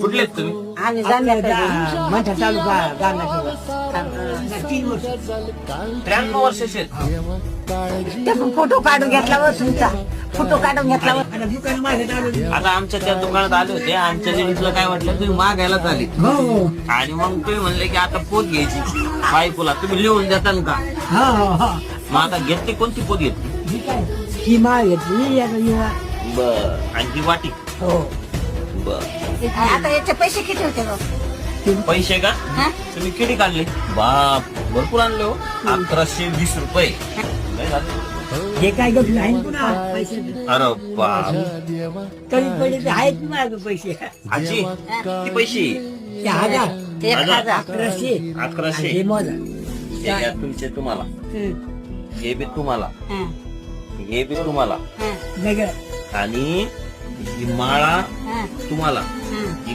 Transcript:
कुठले आहेत तुम्ही? आम्ही आपल्या जाणण्यात गा- मंठा तालुका गाणं तीन वर्ष. त्र्याण्णव वर्षाचे आहेत. ते पण फोटो काढून घेतला व तुमचा. फोटो काढून घेतला व आता दुकान माझ्या चालू आता आमच्या त्या दुकानात आले होते. आमच्या लेडीजला काय वाटलं तुम्ही मागायलाच आले हो. आणि मग तुम्ही म्हणले की आता पोत घ्यायची. बायकोला तुम्ही लिहून देताल का? हा हा हा. मग आता घेतली कोणती पोत घेतली? ही काय माळ घेतली युवा बर. आणि ती वाटी? हो. आता याचे पैसे किती होते? पैसे का? हा? तुम्ही किती काढले? बाप भरपूर आणले हो. अकराशे वीस रुपये. लय झाले. हे काय गप नाही पुन्हा पैसे अरे बाप. कमी पडले आहेत माझं पैसे. आजी किती पैसे? ते हजार. एक हजार. हजार. अकराशे. अकराशे. हे मोजा हे घ्या तुमचे तुम्हाला. हं, हे बी तुम्हाला. हं, हे बी तुम्हाला. हं, वेगळं. आणि ही माळा तुम्हाला. ही